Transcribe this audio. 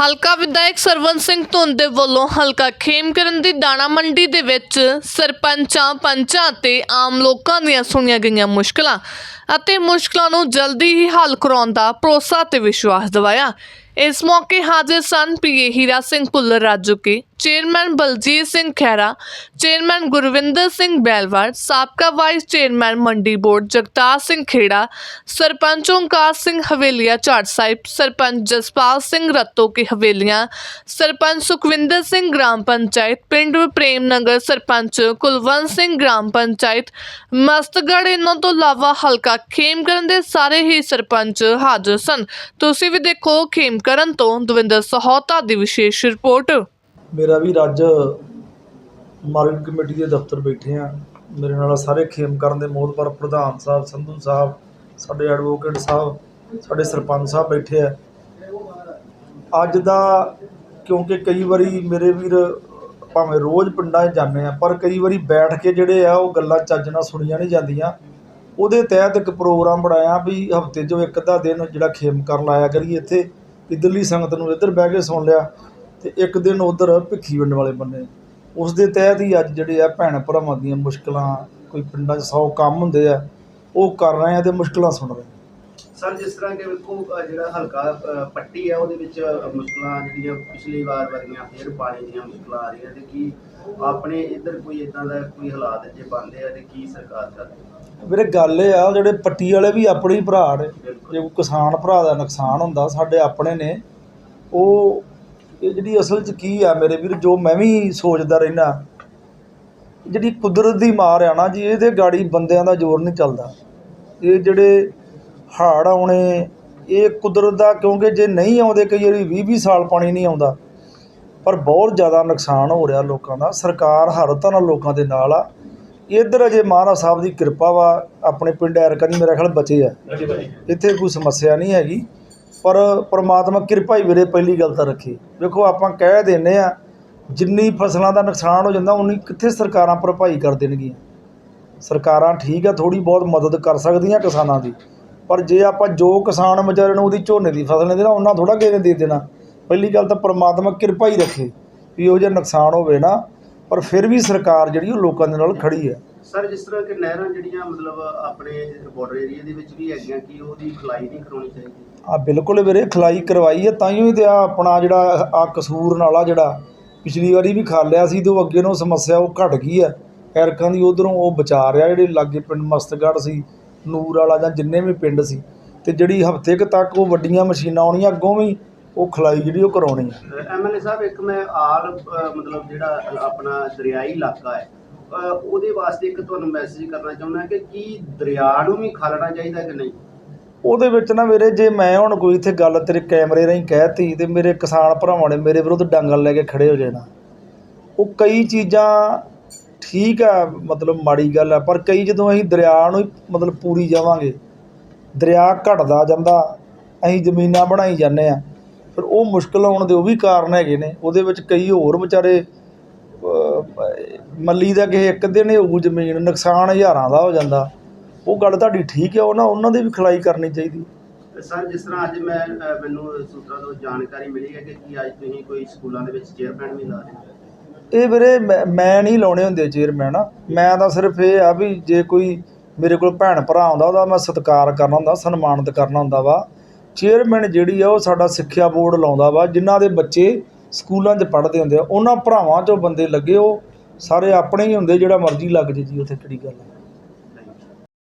ਹਲਕਾ ਵਿਧਾਇਕ ਸਰਵਨ ਸਿੰਘ ਧੁੰਦ ਦੇ ਵੱਲੋਂ ਹਲਕਾ ਖੇਮਕਰਨ ਦੀ ਦਾਣਾ ਮੰਡੀ ਦੇ ਵਿੱਚ ਸਰਪੰਚਾਂ ਪੰਚਾਂ ਤੇ ਆਮ ਲੋਕਾਂ ਦੀਆਂ ਸੁਣੀਆਂ ਗਈਆਂ ਮੁਸ਼ਕਲਾਂ ਅਤੇ ਮੁਸ਼ਕਲਾਂ ਨੂੰ ਜਲਦੀ ਹੀ ਹੱਲ ਕਰਾਉਣ ਦਾ ਭਰੋਸਾ ਤੇ ਵਿਸ਼ਵਾਸ ਦਿਵਾਇਆ। ਇਸ ਮੌਕੇ ਹਾਜ਼ਰ ਸਨ PA Hira Singh Bhullar Rajuke chairman Baljit Singh Khaira, chairman Gurvinder Singh Belwar ਸਾਬਕਾ vice chairman Mandi board Jagtar Singh Khera, sarpanch Onkar Singh Havelian Jhar Sahib, sarpanch Jaspal Singh Ratto Ki Havelian, sarpanch Sukhwinder Singh gram panchayat, ਪਿੰਡ Prem Nagar sarpanch Kulwant Singh gram panchayat Mastgarh ਇਹਨਾਂ ਤੋਂ ਇਲਾਵਾ ਹਲਕਾ ਖੇਮਕਰਨ ਦੇ ਸਾਰੇ ਹੀ ਸਰਪੰਚ ਹਾਜ਼ਰ ਸਨ। ਤੁਸੀਂ ਵੀ ਦੇਖੋ ਖੇਮਕਰਨ ਤੋਂ ਦਵਿੰਦਰ ਸਹੋਤਾ ਦੀ ਵਿਸ਼ੇਸ਼ ਰਿਪੋਰਟ। ਮੇਰਾ ਵੀ ਅੱਜ ਮਾਰਕੀਟ ਕਮੇਟੀ ਦੇ ਦਫ਼ਤਰ ਬੈਠੇ ਆ। ਮੇਰੇ ਨਾਲ ਸਾਰੇ ਖੇਮ ਕਰਨ ਦੇ ਮੋਹਤਬਰ ਪ੍ਰਧਾਨ ਸਾਹਿਬ, ਸੰਧੂ ਸਾਹਿਬ, ਸਾਡੇ ਐਡਵੋਕੇਟ ਸਾਹਿਬ, ਸਾਡੇ ਸਰਪੰਚ ਸਾਹਿਬ ਬੈਠੇ ਆ। ਅੱਜ ਦਾ ਕਿਉਂਕਿ ਕਈ ਵਾਰੀ ਮੇਰੇ ਵੀਰ ਭਾਵੇਂ ਰੋਜ਼ ਪਿੰਡਾਂ 'ਚ ਜਾਂਦੇ ਆ, ਪਰ ਕਈ ਵਾਰੀ ਬੈਠ ਕੇ ਜਿਹੜੇ ਆ ਉਹ ਗੱਲਾਂ ਚੱਜ ਨਾਲ ਸੁਣੀਆਂ ਨਹੀਂ ਜਾਂਦੀਆਂ। ਉਹਦੇ ਤਹਿਤ ਇੱਕ ਪ੍ਰੋਗਰਾਮ ਬਣਾਇਆ ਵੀ ਹਫ਼ਤੇ 'ਚੋਂ ਇੱਕ ਅੱਧਾ ਦਿਨ ਜਿਹੜਾ ਖੇਮ ਕਰਨ ਲਾਇਆ ਕਰੀਏ ਇੱਥੇ। ਇੱਧਰਲੀ ਸੰਗਤ ਨੂੰ ਇੱਧਰ ਬਹਿ ਕੇ ਸੁਣ ਲਿਆ। ਤੇ ਇੱਕ ਦਿਨ ਉਧਰ ਭਿੱਖੀ ਵੰਡ ਵਾਲੇ ਬੰਨੇ ਉਸ ਦੇ ਤਹਿਤ ਹੀ ਅੱਜ ਜਿਹੜੇ ਆ ਭੈਣ ਭਰਾਵਾਂ ਦੀਆਂ ਮੁਸ਼ਕਲਾਂ ਕੋਈ ਪਿੰਡਾਂ 'ਚ ਸੌ ਕੰਮ ਹੁੰਦੇ ਆ ਉਹ ਕਰ ਰਹੇ ਆ ਤੇ ਮੁਸ਼ਕਲਾਂ ਸੁਣ ਰਹੇ ਆ। ਸਰ ਜਿਸ ਤਰ੍ਹਾਂ ਕਿ ਵੇਖੋ ਜਿਹੜਾ ਹਲਕਾ ਪੱਟੀ ਹੈ ਉਹਦੇ ਵਿੱਚ ਮੁਸ਼ਕਲਾਂ ਜਿਹੜੀਆਂ ਪਿਛਲੀ ਵਾਰ ਵਰਗੀਆਂ ਫਿਰ ਪਾਣੀ ਦੀਆਂ ਮੁਸ਼ਕਲਾਂ ਆ ਰਹੀਆਂ ਤੇ ਕੀ ਆਪਣੇ ਇੱਧਰ ਕੋਈ ਇਦਾਂ ਦਾ ਕੋਈ ਹਾਲਾਤ ਜੇ ਬਣਦੇ ਆ ਤੇ ਕੀ ਸਰਕਾਰ ਕਰਦੀ ਵੀਰੇ ਗੱਲ ਇਹ ਆ ਜਿਹੜੇ ਪੱਟੀ ਵਾਲੇ ਵੀ ਆਪਣੇ ਹੀ ਭਰਾ ਨੇ ਜੇ ਕੋਈ ਕਿਸਾਨ ਭਰਾ ਦਾ ਨੁਕਸਾਨ ਹੁੰਦਾ ਸਾਡੇ ਆਪਣੇ ਨੇ ਉਹ ਇਹ ਜਿਹੜੀ ਅਸਲ 'ਚ ਕੀ ਆ ਮੇਰੇ ਵੀਰ ਜੋ ਮੈਂ ਵੀ ਸੋਚਦਾ ਰਹਿਣਾ ਜਿਹੜੀ ਕੁਦਰਤ ਦੀ ਮਾਰ ਆ ਨਾ ਜੀ ਇਹਦੇ ਗਾੜੀ ਬੰਦਿਆਂ ਦਾ ਜ਼ੋਰ ਨਹੀਂ ਚੱਲਦਾ। ਇਹ ਜਿਹੜੇ ਹੜ੍ਹ ਆਉਣੇ ਇਹ ਕੁਦਰਤ ਦਾ ਕਿਉਂਕਿ ਜੇ ਨਹੀਂ ਆਉਂਦੇ ਕਈ ਵਾਰੀ 20 20 ਸਾਲ ਪਾਣੀ ਨਹੀਂ ਆਉਂਦਾ ਪਰ ਬਹੁਤ ਜ਼ਿਆਦਾ ਨੁਕਸਾਨ ਹੋ ਰਿਹਾ ਲੋਕਾਂ ਦਾ। ਸਰਕਾਰ ਹਰ ਤਰ੍ਹਾਂ ਲੋਕਾਂ ਦੇ ਨਾਲ ਆ। ਇੱਧਰ ਅਜੇ ਮਹਾਰਾਜ ਸਾਹਿਬ ਦੀ ਕਿਰਪਾ ਵਾ ਆਪਣੇ ਪਿੰਡ ਐਰਕਾ ਨਹੀਂ ਮੇਰਾ ਖਿਆਲ ਬਚੇ ਆ। ਇੱਥੇ ਕੋਈ ਸਮੱਸਿਆ ਨਹੀਂ ਹੈਗੀ। ਪਰ ਪ੍ਰਮਾਤਮਾ ਕਿਰਪਾ ਹੀ ਵੀਰੇ ਪਹਿਲੀ ਗੱਲ ਤਾਂ ਰੱਖੇ। ਵੇਖੋ ਆਪਾਂ ਕਹਿ ਦਿੰਨੇ ਆ, ਜਿੰਨੀ ਫਸਲਾਂ ਦਾ ਨੁਕਸਾਨ ਹੋ ਜਾਂਦਾ, ਉਨੀ ਕਿੱਥੇ ਸਰਕਾਰਾਂ ਭਰਪਾਈ ਕਰ ਦੇਣਗੀਆਂ। ਸਰਕਾਰਾਂ ਠੀਕ ਆ ਥੋੜੀ ਬਹੁਤ ਮਦਦ ਕਰ ਸਕਦੀਆਂ ਕਿਸਾਨਾਂ ਦੀ। ਪਰ ਜੇ ਆਪਾਂ ਜੋ ਕਿਸਾਨ ਵਿਚਾਰੇ ਨੂੰ ਉਹਦੀ ਝੋਨੇ ਦੀ ਫਸਲ ਨਹੀਂ ਦੇਣਾ ਉਹਨਾਂ ਥੋੜਾ ਕਿਸੇ ਦੇ ਦੇਣਾ। ਪਹਿਲੀ ਗੱਲ ਤਾਂ ਪਰਮਾਤਮਾ ਕਿਰਪਾ ਹੀ ਰੱਖੇ ਵੀ ਉਹ ਜੇ ਨੁਕਸਾਨ ਹੋਵੇ ਨਾ, ਪਰ ਫਿਰ ਵੀ ਸਰਕਾਰ ਜਿਹੜੀ ਉਹ ਲੋਕਾਂ ਦੇ ਨਾਲ ਖੜੀ ਹੈ। ਸਰ ਜਿਸ ਤਰ੍ਹਾਂ ਕਿ ਨਹਿਰਾਂ ਜਿਹੜੀਆਂ ਮਤਲਬ ਆਪਣੇ ਬਾਰਡਰ ਏਰੀਆ ਦੇ ਵਿੱਚ ਵੀ ਹੈਗੀਆਂ ਕਿ ਉਹਦੀ ਖਲਾਈ ਨਹੀਂ ਕਰਾਉਣੀ ਚਾਹੀਦੀ? ਆ ਬਿਲਕੁਲ ਵੀਰੇ ਖਲਾਈ ਕਰਵਾਈ ਹੈ ਤਾਂ ਹੀ ਤੇ ਆ ਆਪਣਾ ਜਿਹੜਾ ਆ ਕਸੂਰ ਨਾਲਾ ਜਿਹੜਾ ਪਿਛਲੀ ਵਾਰੀ ਵੀ ਖਾਲਿਆ ਸੀ ਤੇ ਉਹ ਅੱਗੇ ਨੂੰ ਸਮੱਸਿਆ ਉਹ ਘਟ ਗਈ ਆ ਐਰਕਾਂ ਦੀ ਉਧਰੋਂ ਉਹ ਬਚਾ ਰਿਹਾ ਜਿਹੜੇ ਲਾਗੇ ਪਿੰਡ ਮਸਤਗੜ੍ਹ ਸੀ ਨੂਰ ਵਾਲਾ ਜਾਂ ਜਿੰਨੇ ਵੀ ਪਿੰਡ ਸੀ ਤੇ ਜਿਹੜੀ ਹਫ਼ਤੇ ਕੁ ਤੱਕ ਉਹ ਵੱਡੀਆਂ ਮਸ਼ੀਨਾਂ ਆਉਣੀਆਂ ਅੱਗੋਂ ਵੀ ਉਹ ਖਲਾਈ ਜਿਹੜੀ ਉਹ ਕਰਾਉਣੀ ਆ ਐਮਐਲਏ ਸਾਹਿਬ ਇੱਕ ਮੈਂ ਆਲ ਮਤਲਬ ਜਿਹੜਾ ਆਪਣਾ ਦਰਿਆਈ ਇਲਾਕਾ ਹੈ ਉਹਦੇ ਵਾਸਤੇ ਇੱਕ ਤੁਹਾਨੂੰ ਮੈਸੇਜ ਕਰਨਾ ਚਾਹੁੰਦਾ ਕਿ ਕੀ ਦਰਿਆ ਨੂੰ ਵੀ ਖਾਲਣਾ ਚਾਹੀਦਾ ਕਿ ਨਹੀਂ? ਉਹਦੇ ਵਿੱਚ ਨਾ ਮੇਰੇ ਜੇ ਮੈਂ ਹੁਣ ਕੋਈ ਇੱਥੇ ਗੱਲ ਤੇਰੇ ਕੈਮਰੇ ਰਾਹੀਂ ਕਹਿਤੀ ਤੇ ਮੇਰੇ ਕਿਸਾਨ ਭਰਾਵਾਂ ਨੇ ਮੇਰੇ ਵਿਰੁੱਧ ਡੰਗਲ ਲੈ ਕੇ ਖੜੇ ਹੋ ਜਾਣਾ। ਉਹ ਕਈ ਚੀਜ਼ਾਂ ਠੀਕ ਆ, ਮਤਲਬ ਮਾੜੀ ਗੱਲ ਆ, ਪਰ ਕਈ ਜਦੋਂ ਅਸੀਂ ਦਰਿਆ ਨੂੰ ਹੀ ਮਤਲਬ ਪੂਰੀ ਜਾਵਾਂਗੇ, ਦਰਿਆ ਘਟਦਾ ਜਾਂਦਾ, ਅਸੀਂ ਜ਼ਮੀਨਾਂ ਬਣਾਈ ਜਾਂਦੇ ਆ, ਫਿਰ ਉਹ ਮੁਸ਼ਕਲ ਆਉਣ ਦੇ ਉਹ ਵੀ ਕਾਰਨ ਹੈਗੇ ਨੇ। ਉਹਦੇ ਵਿੱਚ ਕਈ ਹੋਰ ਵਿਚਾਰੇ ਮੱਲੀ ਦਾ ਕਿਸੇ ਇੱਕ ਦਿਨ ਹੋਊ ਜ਼ਮੀਨ ਨੁਕਸਾਨ ਹਜ਼ਾਰਾਂ ਦਾ ਹੋ ਜਾਂਦਾ। ਉਹ ਗੱਲ ਤੁਹਾਡੀ ਠੀਕ ਹੈ ਉਹ ਨਾ ਉਹਨਾਂ ਦੀ ਵੀ ਖਲਾਈ ਕਰਨੀ ਚਾਹੀਦੀ। ਸਰ ਜਿਸ ਤਰ੍ਹਾਂ ਅੱਜ ਮੈਂ ਮੈਨੂੰ ਸੂਤਰਾਂ ਤੋਂ ਜਾਣਕਾਰੀ ਮਿਲੀ ਹੈ ਕਿ ਕੀ ਅੱਜ ਤੁਸੀਂ ਕੋਈ ਸਕੂਲਾਂ ਦੇ ਵਿੱਚ ਚੇਅਰਮੈਨ ਵੀ ਲਾ ਰਹੇ ਹੋ ਇਹ ਵੀਰੇ ਮੈਂ- ਮੈਂ ਨਹੀਂ ਲਾਉਣੇ ਹੁੰਦੇ ਚੇਅਰਮੈਨ ਮੈਂ ਤਾਂ ਸਿਰਫ ਇਹ ਆ ਵੀ ਜੇ ਕੋਈ ਮੇਰੇ ਕੋਲ ਭੈਣ ਭਰਾ ਆਉਂਦਾ ਉਹਦਾ ਮੈਂ ਸਤਿਕਾਰ ਕਰਨਾ ਹੁੰਦਾ ਸਨਮਾਨਿਤ ਕਰਨਾ ਹੁੰਦਾ ਵਾ। ਚੇਅਰਮੈਨ ਜਿਹੜੀ ਆ ਉਹ ਸਾਡਾ ਸਿੱਖਿਆ ਬੋਰਡ ਲਾਉਂਦਾ ਵਾ ਜਿਨ੍ਹਾਂ ਦੇ ਬੱਚੇ ਸਕੂਲਾਂ 'ਚ ਪੜ੍ਹਦੇ ਹੁੰਦੇ ਆ, ਉਹਨਾਂ ਭਰਾਵਾਂ 'ਚੋਂ ਬੰਦੇ ਲੱਗੇ ਉਹ, ਸਾਰੇ ਆਪਣੇ ਹੀ ਹੁੰਦੇ, ਜਿਹੜਾ ਮਰਜ਼ੀ ਲੱਗ ਜੇ ਜੀ, ਉੱਥੇ ਕਿਹੜੀ ਗੱਲ ਹੈ